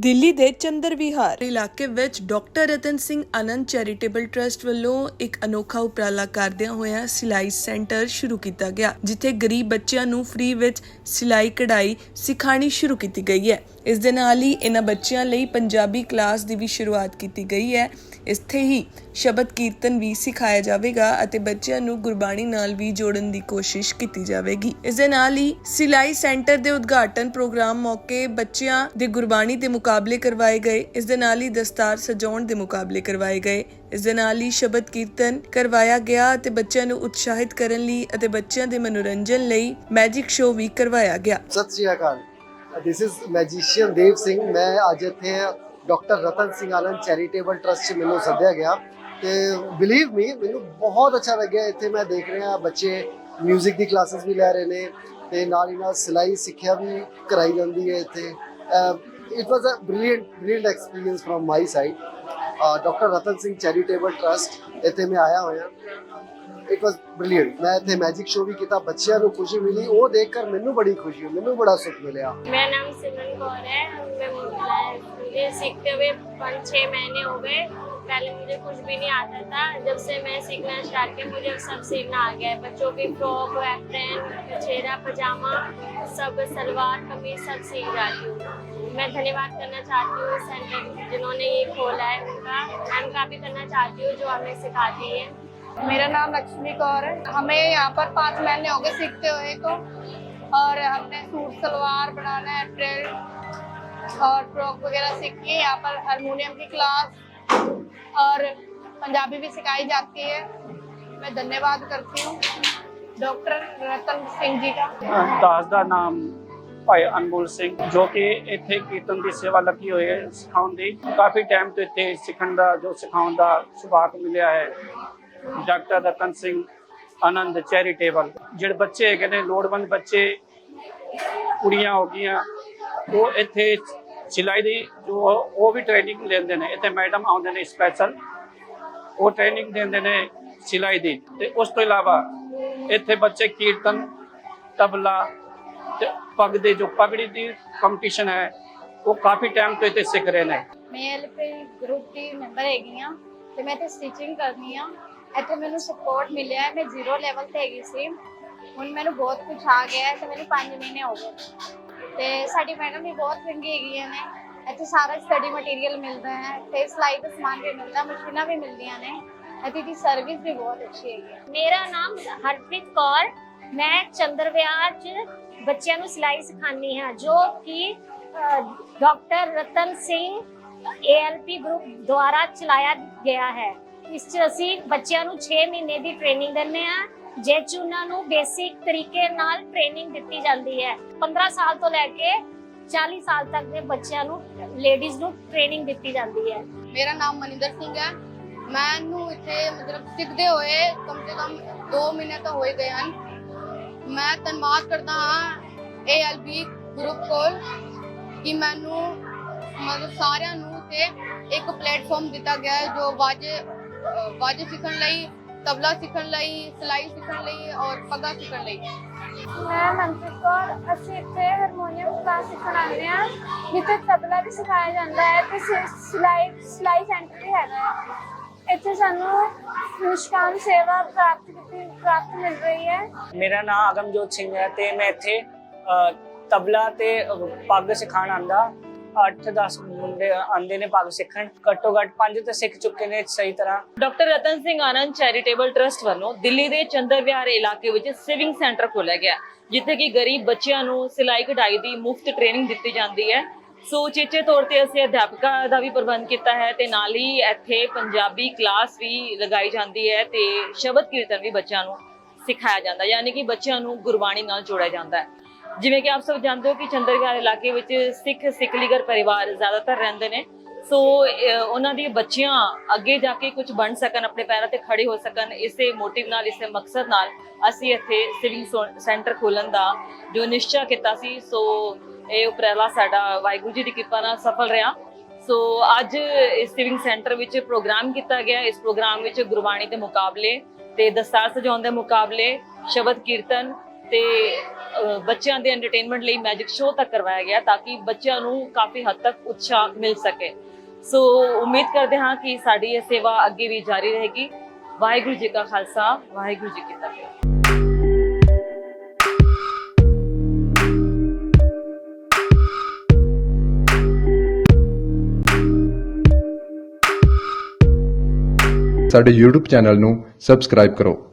ਦਿੱਲੀ ਦੇ ਚੰਦਰ ਵਿਹਾਰ ਇਲਾਕੇ ਵਿੱਚ doctor Ratan Singh Anand charitable trust ਵੱਲੋਂ ਇੱਕ ਅਨੋਖਾ ਉਪਰਾਲਾ ਕਰਦਿਆਂ ਹੋਇਆ ਸਿਲਾਈ ਸੈਂਟਰ ਸ਼ੁਰੂ ਕੀਤਾ ਗਿਆ, ਜਿੱਥੇ ਗਰੀਬ ਬੱਚਿਆਂ ਨੂੰ ਫ੍ਰੀ ਵਿੱਚ ਸਿਲਾਈ ਕਢਾਈ ਸਿਖਾਣੀ ਸ਼ੁਰੂ ਕੀਤੀ ਗਈ ਹੈ। ਇਸ ਦੇ ਨਾਲ ਹੀ ਇਹਨਾਂ ਬੱਚਿਆਂ ਲਈ ਪੰਜਾਬੀ ਕਲਾਸ ਦੀ ਵੀ ਸ਼ੁਰੂਆਤ ਕੀਤੀ ਗਈ ਹੈ। ਇੱਥੇ ਹੀ ਸ਼ਬਦ ਕੀਰਤਨ ਵੀ ਸਿਖਾਇਆ ਜਾਵੇਗਾ ਅਤੇ ਬੱਚਿਆਂ ਨੂੰ ਗੁਰਬਾਣੀ ਨਾਲ ਵੀ ਜੋੜਨ ਦੀ ਕੋਸ਼ਿਸ਼ ਕੀਤੀ ਜਾਵੇਗੀ। ਇਸ ਦੇ ਨਾਲ ਹੀ ਸਿਲਾਈ ਸੈਂਟਰ ਦੇ ਉਦਘਾਟਨ ਪ੍ਰੋਗਰਾਮ ਮੌਕੇ ਬੱਚਿਆਂ ਦੇ ਗੁਰਬਾਣੀ ਦੇ ਮੁਕਾਬਲੇ ਕਰਵਾਏ ਗਏ। ਇਸ ਦੇ ਨਾਲ ਹੀ ਦਸਤਾਰ ਸਜਾਉਣ ਦੇ ਮੁਕਾਬਲੇ ਕਰਵਾਏ ਗਏ। ਇਸ ਦੇ ਨਾਲ ਹੀ ਸ਼ਬਦ ਕੀਰਤਨ ਕਰਵਾਇਆ ਗਿਆ ਅਤੇ ਬੱਚਿਆਂ ਨੂੰ ਉਤਸ਼ਾਹਿਤ ਕਰਨ ਲਈ ਅਤੇ ਬੱਚਿਆਂ ਦੇ ਮਨੋਰੰਜਨ ਲਈ ਮੈਜਿਕ ਸ਼ੋਅ ਵੀ ਕਰਵਾਇਆ ਗਿਆ। ਸਤਿ ਸ਼੍ਰੀ ਅਕਾਲ। This is magician Dev Singh ਮੈਂ ਅੱਜ ਇੱਥੇ doctor Ratan Singh Anand charitable trust 'ਚ ਮੈਨੂੰ ਸੱਦਿਆ ਗਿਆ ਤੇ ਬਿਲੀਵ ਮੀ ਮੈਨੂੰ ਬਹੁਤ ਅੱਛਾ ਲੱਗਿਆ। ਇੱਥੇ ਮੈਂ ਦੇਖ ਰਿਹਾ ਬੱਚੇ 뮤직 ਦੀ ਕਲਾਸਿਸ ਵੀ ਲੈ ਰਹੇ ਨੇ ਤੇ ਨਾਲ ਹੀ ਨਾਲ ਸਿਲਾਈ ਸਿੱਖਿਆ ਵੀ ਕਰਾਈ ਜਾਂਦੀ ਹੈ ਇੱਥੇ। It was a brilliant brilliant experience from my side doctor Ratan Singh charitable trust, ਇੱਥੇ ਮੈਂ ਆਇਆ ਹੋਇਆ। ਇਟ ਵਾਸ ਬ੍ਰਿਲੀਅੰਟ ਮੈਂ ਇੱਥੇ ਮੈਜਿਕ ਸ਼ੋਅ ਵੀ ਕੀਤਾ, ਬੱਚਿਆਂ ਨੂੰ ਖੁਸ਼ੀ ਮਿਲੀ। ਉਹ ਦੇਖ ਕੇ ਮੈਨੂੰ ਬੜੀ ਖੁਸ਼ੀ ਹੋਈ, ਮੈਨੂੰ ਬੜਾ ਸੁੱਖ ਮਿਲਿਆ। ਮੇਰਾ ਨਾਮ ਸਿਮਰਨ ਕੌਰ ਹੈ। ਮੈਂ मुझे सीखते हुए पाँच छः महीने हो गए। पहले मुझे कुछ भी नहीं आता था। जब से मैं सीखना स्टार्ट किया मुझे सब सीखना आ गया है। बच्चों की फ्रॉक एप्रन पछेरा पजामा, सब सलवार, कमीज सब सीख जाती हूँ। मैं धन्यवाद करना चाहती हूँ सेंटर जिन्होंने ये खोला है उनका। मैम का भी करना चाहती हूँ जो हमें सिखाती है। मेरा नाम लक्ष्मी कौर है। हमें यहाँ पर पाँच महीने हो गए सीखते हुए को। और हमने सूट, सलवार बनाना है ड्रेस और फ्रॉक वगैरह सीखी है यहाँ पर हारमोनियम की क्लास और पंजाबी भी सिखाई जाती है मैं धन्यवाद करती हूँ डॉक्टर रतन सिंह जी का ਦਾਸ ਦਾ ਨਾਮ ਭਾਈ ਅਨਮੋਲ ਸਿੰਘ ਜੋ ਕਿ ਇੱਥੇ ਕੀਰਤਨ ਦੀ ਸੇਵਾ ਲੱਗੀ ਹੋਈ ਹੈ ਸਿਖਾਉਣ ਦੀ ਕਾਫੀ ਟਾਈਮ ਤੋਂ ਇੱਥੇ ਸਿੱਖਣ ਦਾ ਜੋ ਸਿਖਾਉਣ ਦਾ ਸੁਭਾਗ ਮਿਲਿਆ ਹੈ ਡਾਕਟਰ ਰਤਨ ਸਿੰਘ ਆਨੰਦ ਚੈਰੀਟੇਬਲ ਜਿਹੜੇ ਬੱਚੇ ਹੈਗੇ ਨੇ ਲੋੜਵੰਦ ਬੱਚੇ ਕੁੜੀਆਂ ਹੋ ਗਈਆਂ ਉਹ ਇੱਥੇ ਸਿਲਾਈ ਦੀ ਜੋ ਉਹ ਵੀ ਟ੍ਰੇਨਿੰਗ ਲੈਂਦੇ ਨੇ, ਇੱਥੇ ਮੈਡਮ ਆਉਂਦੇ ਨੇ ਸਪੈਸ਼ਲ ਉਹ ਟ੍ਰੇਨਿੰਗ ਦਿੰਦੇ ਨੇ ਸਿਲਾਈ ਦੀ। ਤੇ ਉਸ ਤੋਂ ਇਲਾਵਾ ਇੱਥੇ ਬੱਚੇ ਕੀਰਤਨ, ਤਬਲਾ ਤੇ ਪੱਗ ਦੇ ਜੋ ਪਗੜੀ ਦੀ ਕੰਪੀਟੀਸ਼ਨ ਹੈ, ਉਹ ਕਾਫੀ ਟਾਈਮ ਤੋਂ ਇੱਥੇ ਸਿੱਖ ਰਹੇ ਨੇ। ਮੈਂ ਐਲਪੀ ਗਰੁੱਪ ਦੀ ਮੈਂਬਰ ਹੈਗੀ ਆ ਤੇ ਮੈਂ ਤੇ ਸਟਿਚਿੰਗ ਕਰਨੀ ਆ ਇੱਥੇ ਮੈਨੂੰ ਸਪੋਰਟ ਮਿਲਿਆ ਹੈ, ਮੈਂ ਜ਼ੀਰੋ ਲੈਵਲ ਤੇ ਹੈਗੀ ਸੀ। ਹੁਣ ਮੈਨੂੰ ਬਹੁਤ ਕੁਝ ਆ ਗਿਆ ਹੈ ਤੇ ਮੈਨੂੰ 5 ਮਹੀਨੇ ਹੋ ਗਏ। ਤੇ ਸਾਡੀ ਮੈਡਮ ਵੀ ਬਹੁਤ ਚੰਗੀ ਹੈਗੀਆਂ ਨੇ। ਇੱਥੇ ਸਾਰਾ ਸਟੱਡੀ ਮਟੀਰੀਅਲ ਮਿਲਦਾ ਹੈ ਤੇ ਸਿਲਾਈ ਦਾ ਸਮਾਨ ਵੀ ਮਿਲਦਾ, ਮਸ਼ੀਨਾਂ ਵੀ ਮਿਲਦੀਆਂ ਨੇ। ਇੱਥੇ ਦੀ ਸਰਵਿਸ ਵੀ ਬਹੁਤ ਅੱਛੀ ਹੈਗੀ ਹੈ। ਮੇਰਾ ਨਾਮ ਹਰਪ੍ਰੀਤ ਕੌਰ, ਮੈਂ ਚੰਦਰ ਵਿਆਹ 'ਚ ਬੱਚਿਆਂ ਨੂੰ ਸਿਲਾਈ ਸਿਖਾਉਂਦੀ ਹਾਂ, ਜੋ ਕਿ doctor Ratan Singh ALP group ਦੁਆਰਾ ਚਲਾਇਆ ਗਿਆ ਹੈ। ਇਸ 'ਚ ਅਸੀਂ ਬੱਚਿਆਂ ਨੂੰ 6 ਮਹੀਨੇ ਦੀ ਟ੍ਰੇਨਿੰਗ ਦਿੰਦੇ ਹਾਂ ਜਿਹ 'ਚ ਉਹਨਾਂ ਨੂੰ ਬੇਸਿਕ ਤਰੀਕੇ ਨਾਲ ਟ੍ਰੇਨਿੰਗ ਦਿੱਤੀ ਜਾਂਦੀ ਹੈ। 15 ਸਾਲ ਤੋਂ ਲੈ ਕੇ 40 ਸਾਲ ਤੱਕ ਦੇ ਬੱਚਿਆਂ ਨੂੰ ਲੇਡੀਜ਼ ਨੂੰ ਟ੍ਰੇਨਿੰਗ ਦਿੱਤੀ ਜਾਂਦੀ ਹੈ। ਮੇਰਾ ਨਾਮ ਮਨਿੰਦਰ ਸਿੰਘ ਹੈ। ਮੈਨੂੰ ਇੱਥੇ ਮਤਲਬ ਸਿੱਖਦੇ ਹੋਏ ਕਮ ਸੇ ਕਮ 2 ਮਹੀਨੇ ਤਾਂ ਹੋਏ ਗਏ ਹਨ। ਮੈਂ ਧੰਨਵਾਦ ਕਰਦਾ ਹਾਂ ਏਐਲਬੀ ਗਰੁੱਪ ਕੋਲ ਕਿ ਮੈਨੂੰ ਮਤਲਬ ਸਾਰਿਆਂ ਨੂੰ ਤੇ ਇੱਕ ਪਲੇਟਫਾਰਮ ਦਿੱਤਾ ਗਿਆ ਹੈ ਜੋ ਵਾਜੇ ਵਾਜੇ ਸਿੱਖਣ ਲਈ ਤਬਲਾ ਸਿੱਖਣ ਲਈ ਸਿਲਾਈ ਸਿੱਖਣ ਲਈ ਔਰ ਪੱਗਾ ਸਿੱਖਣ ਲਈ ਮੈਂ ਮਨਪ੍ਰੀਤ ਕੌਰ ਅਸੀਂ ਇੱਥੇ ਹਾਰਮੋਨੀਅਮ ਕਲਾਸ ਸਿੱਖਣ ਆਉਂਦੇ ਹਾਂ ਜਿੱਥੇ ਤਬਲਾ ਵੀ ਸਿਖਾਇਆ ਜਾਂਦਾ ਹੈ ਤੇ ਸਿ- ਸਿਲਾਈ ਸਿਲਾਈ ਸੈਂਟਰ ਵੀ ਹੈਗਾ ਹੈ ਇੱਥੇ ਸਾਨੂੰ ਨਿਸ਼ਕਾਮ ਸੇਵਾ ਪ੍ਰਾਪਤ ਕੀਤੀ ਪ੍ਰਾਪਤ ਮਿਲ ਰਹੀ ਹੈ ਮੇਰਾ ਨਾਮ ਅਗਮਜੋਤ ਸਿੰਘ ਹੈ ਤੇ ਮੈਂ ਇੱਥੇ ਅ, ਤਬਲਾ ਤੇ ਅ, ਪੱਗ ਸਿਖਾਣ ਆਂਦਾ 8-10 ਮੁੰਡੇ ਆਂਦੇ ਨੇ ਪੱਗ ਸਿੱਖਣ, ਘੱਟੋ ਘੱਟ 5 ਤੇ ਸਿੱਖ ਚੁੱਕੇ ਨੇ ਸਹੀ ਤਰ੍ਹਾਂ। Doctor Ratan Singh Anand charitable trust ਵੱਲੋਂ ਦਿੱਲੀ ਦੇ ਚੰਦਰ ਵਿਹਾਰ ਇਲਾਕੇ ਵਿੱਚ ਸੇਵਿੰਗ ਸੈਂਟਰ ਖੋਲ੍ਹਿਆ ਗਿਆ, ਜਿੱਥੇ ਕਿ ਗਰੀਬ ਬੱਚਿਆਂ ਨੂੰ ਸਿਲਾਈ ਕਢਾਈ ਦੀ ਮੁਫਤ ਟ੍ਰੇਨਿੰਗ ਦਿੱਤੀ ਜਾਂਦੀ ਹੈ। ਸੋ ਚੇਚੇ ਤੌਰ ਤੇ ਅਸੀਂ ਅਧਿਆਪਕਾਂ ਦਾ ਵੀ ਪ੍ਰਬੰਧ ਕੀਤਾ ਹੈ ਤੇ ਨਾਲ ਹੀ ਇੱਥੇ ਪੰਜਾਬੀ ਕਲਾਸ ਵੀ ਲਗਾਈ ਜਾਂਦੀ ਹੈ ਤੇ ਸ਼ਬਦ ਕੀਰਤਨ ਵੀ ਬੱਚਿਆਂ ਨੂੰ ਸਿਖਾਇਆ ਜਾਂਦਾ, ਯਾਨੀ ਕਿ ਬੱਚਿਆਂ ਨੂੰ ਗੁਰਬਾਣੀ ਨਾਲ ਜੋੜਿਆ ਜਾਂਦਾ ਹੈ। ਜਿਵੇਂ ਕਿ ਆਪ ਸਭ ਜਾਣਦੇ ਹੋ ਕਿ ਚੰਦਰਗੜ੍ਹ ਇਲਾਕੇ ਵਿੱਚ ਸਿੱਖ ਸਿੱਖਲੀਗਰ ਪਰਿਵਾਰ ਜ਼ਿਆਦਾਤਰ ਰਹਿੰਦੇ ਨੇ। ਸੋ ਉਹਨਾਂ ਦੀ ਬੱਚੀਆਂ ਅੱਗੇ ਜਾ ਕੇ ਕੁਝ ਬਣ ਸਕਣ, ਆਪਣੇ ਪੈਰਾਂ ਤੇ ਖੜੇ ਹੋ ਸਕਣ, ਇਸੇ ਮੋਟਿਵ ਨਾਲ, ਇਸੇ ਮਕਸਦ ਨਾਲ ਅਸੀਂ ਇੱਥੇ ਸਿਵਿੰਗ ਸੈਂਟਰ ਖੋਲਣ ਦਾ ਜੋ ਨਿਸ਼ਚਾ ਕੀਤਾ ਸੀ। ਸੋ ਇਹ ਉਪਰਾਲਾ ਸਾਡਾ ਵਾਹਿਗੁਰੂ ਜੀ ਦੀ ਕਿਰਪਾ ਨਾਲ ਸਫਲ ਰਿਹਾ। ਸੋ ਅੱਜ ਇਸ ਸਿਵਿੰਗ ਸੈਂਟਰ ਵਿੱਚ ਪ੍ਰੋਗਰਾਮ ਕੀਤਾ ਗਿਆ। ਇਸ ਪ੍ਰੋਗਰਾਮ ਵਿੱਚ ਗੁਰਬਾਣੀ ਦੇ ਮੁਕਾਬਲੇ ਤੇ ਦਸਤਾਰ ਸਜਾਉਣ ਦੇ ਮੁਕਾਬਲੇ, ਸ਼ਬਦ ਕੀਰਤਨ ਤੇ ਬੱਚਿਆਂ ਦੇ ਐਂਟਰਟੇਨਮੈਂਟ ਲਈ ਮੈਜਿਕ ਸ਼ੋਅ ਤੱਕ ਕਰਵਾਇਆ ਗਿਆ ਤਾਂ ਕਿ ਬੱਚਿਆਂ ਨੂੰ ਕਾਫੀ ਹੱਦ ਤੱਕ ਉਤਸ਼ਾਹ ਮਿਲ ਸਕੇ। ਸੋ ਉਮੀਦ ਕਰਦੇ ਹਾਂ ਕਿ ਸਾਡੀ ਇਹ ਸੇਵਾ ਅੱਗੇ ਵੀ ਜਾਰੀ ਰਹੇਗੀ। ਵਾਹਿਗੁਰੂ ਜੀ ਕਾ ਖਾਲਸਾ, ਵਾਹਿਗੁਰੂ ਜੀ ਕੀ ਫਤਿਹ। ਸਾਡੇ YouTube ਚੈਨਲ ਨੂੰ ਸਬਸਕ੍ਰਾਈਬ ਕਰੋ।